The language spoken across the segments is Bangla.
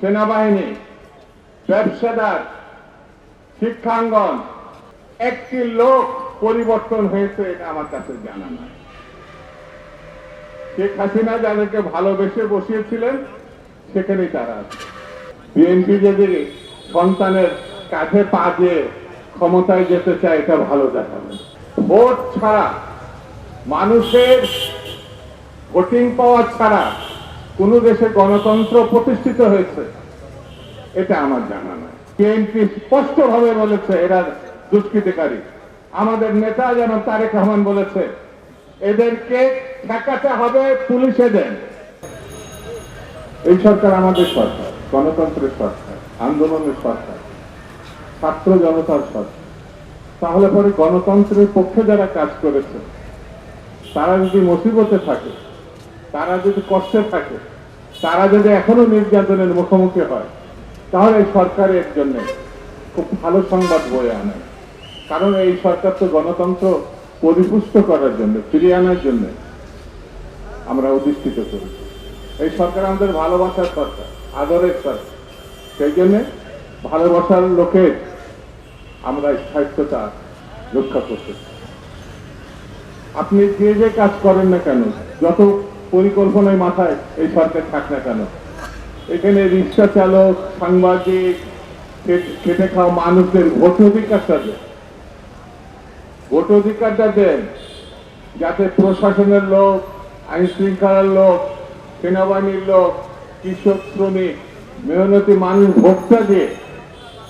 সেনাবাহিনী, ব্যবসাদার, শিক্ষাঙ্গন, একটি লোক পরিবর্তন হয়েছে এটা আমার কাছে জানা নাই। শেখ হাসিনা যাদেরকে ভালোবেসে বসিয়েছিলেন, সেখানেই তারা আছে। বিএনপি যদি সন্তানের কাঁধে পা দিয়ে ক্ষমতায় যেতে চায়, এটা ভালো দেখাবে ভোট ছাড়া, মানুষের ভোটিং পাওয়া ছাড়া কোন দেশে গণতন্ত্র প্রতিষ্ঠিত হয়েছে, এটা আমার জানা নাই। বিএনপি স্পষ্ট ভাবে বলেছে, এরা দুষ্কৃতিকারী। আমাদের নেতা যেন তারেক রহমান বলেছে, এদেরকে ঠেকাতে হবে, পুলিশে দেন। এই সরকার আমাদের সরকার, গণতন্ত্রের সরকার, আন্দোলনের সরকার, ছাত্র জনতার সরকার। তাহলে পরে গণতন্ত্রের পক্ষে যারা কাজ করেছে, তারা যদি মুসিবতে থাকে তারা যদি কষ্টে থাকে, তারা যদি এখনও নির্যাতনের মুখোমুখি হয়, তাহলে সরকারের জন্য খুব ভালো সংবাদ বয়ে আনে। কারণ এই সরকার তো গণতন্ত্র পরিপুষ্ট করার জন্য, ফিরিয়ে আনার জন্য আমরা অধিষ্ঠিত করেছি। এই সরকার আমাদের ভালোবাসার সরকার, আদরের সরকার। সেই জন্যে ভালোবাসার লোকের আমরা স্থায়িত্বতা রক্ষা করতে আপনি যে যে কাজ করেন না কেন, যত পরিকল্পনায় মাথায় এই সরকার থাক না কেন? এখানে রিক্সা চালক, সাংবাদিক, খেটে খাওয়া মানুষদের ভোট অধিকারটা দেন। ভোট অধিকারটা দেন যাতে প্রশাসনের লোক আইন শৃঙ্খলার লোক, সেনাবাহিনীর লোক, কৃষক, শ্রমিক, মেহনতি মানুষ ভোটটা দিয়ে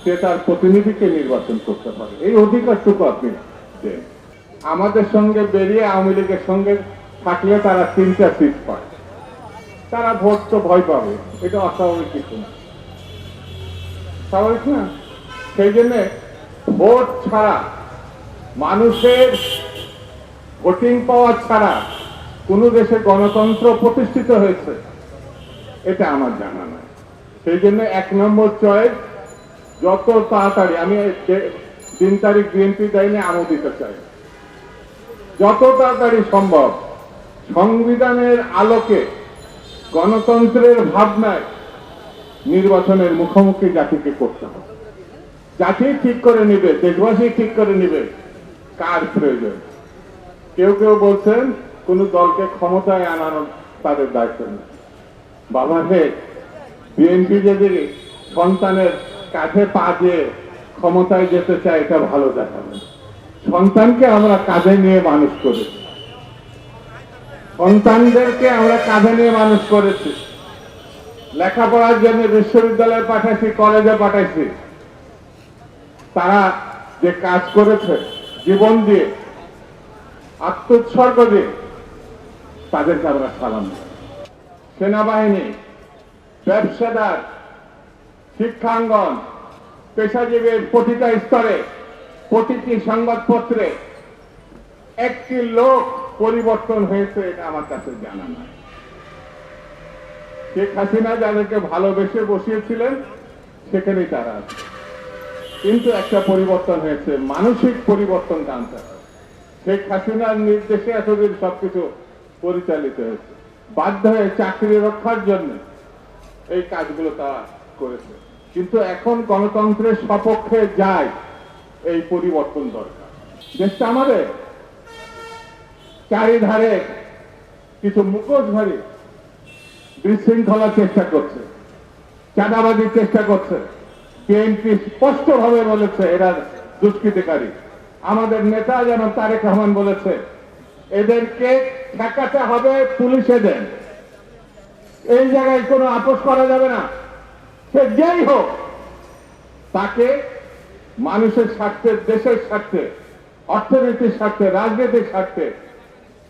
সে তার প্রতিনিধিকে নির্বাচন করতে পারে। এই অধিকারটুকু আপনি দেন। আমাদের সঙ্গে বেরিয়ে আওয়ামী লীগের সঙ্গে থাকলে তারা তিনটা সিট পায়। তারা ভোট তো ভয় পাবে, এটা অস্বাভাবিক কিছু না। স্বাভাবিক না? সেই জন্যে ভোট ছাড়া, মানুষের ভোটিং পাওয়া ছাড়া কোন দেশে গণতন্ত্র প্রতিষ্ঠিত হয়েছে, এটা আমার জানা নাই। সেই জন্য এক নম্বর চয়েস যত তাড়াতাড়ি, আমি তিন তারিখ বিএনপি দেয়নি আমোদিত চাই। যত তাড়াতাড়ি সম্ভব সংবিধানের আলোকে গণতন্ত্রের ভাবনায় নির্বাচনের মুখোমুখি জাতিকে করতে হবে। জাতি ঠিক করে নিবে, দেশবাসী ঠিক করে নিবে, কার প্রয়োজন? কেউ কেউ বলছেন, কোন দলকে ক্ষমতায় আনানো তাদের দায়িত্ব নেই। বাবা হে বিএনপি যদি সন্তানের কাঁধে পা দিয়ে ক্ষমতায় যেতে চায়, এটা ভালো দেখাবে সন্তানকে আমরা কাঁধে নিয়ে মানুষ করেছি সন্তানদেরকে আমরা কাঁধে নিয়ে মানুষ করেছি। লেখাপড়ার জন্য বিশ্ববিদ্যালয়ে পাঠাইছি, কলেজে পাঠাইছি। তারা যে কাজ করেছে, জীবন দিয়ে, আত্মোৎসর্গ দিয়ে, তাদেরকে আমরা সালাম সেনাবাহিনী, ব্যবসাদার, শিক্ষাঙ্গন, পেশাজীবীর প্রতিটা স্তরে, প্রতিটি সংবাদপত্রে একটি লোক পরিবর্তন হয়েছে এটা আমার কাছে জানা নাই। শেখ হাসিনা যাদেরকে ভালোবেসে বসিয়েছিলেন সেখানেই তারা আছে। কিন্তু একটা পরিবর্তন হয়েছে, মানসিক পরিবর্তন আনতে শেখ হাসিনার নির্দেশে এতদিন সবকিছু পরিচালিত হয়েছে। বাধ্য হয়ে চাকরি রক্ষার জন্য এই কাজগুলো তারা করেছে। কিন্তু এখন গণতন্ত্রের সপক্ষে যায় এই পরিবর্তন দরকার। দেশটা আমাদের। চারিধারে কিছু মুখোশধারী বিশৃঙ্খলার চেষ্টা করছে, চাঁদাবাজির চেষ্টা করছে। বিএনপি স্পষ্ট ভাবে বলেছে, এরা দুষ্কৃতিকারী। আমাদের নেতা যেন তারেক রহমান বলেছে, এদেরকে ঠেকাতে হবে, পুলিশে দেন। এই জায়গায় কোনো আপোষ করা যাবে না। সে যেই হোক, তাকে মানুষের স্বার্থে, দেশের স্বার্থে, অর্থনীতির স্বার্থে, রাজনীতির স্বার্থে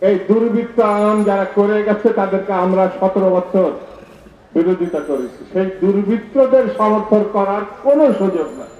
এই দুর্বৃত্ত আইন যারা করে গেছে, তাদেরকে আমরা সতেরো বছর বিরোধিতা করেছি। সেই দুর্বৃত্তদের সমর্থন করার কোনো সুযোগ নাই।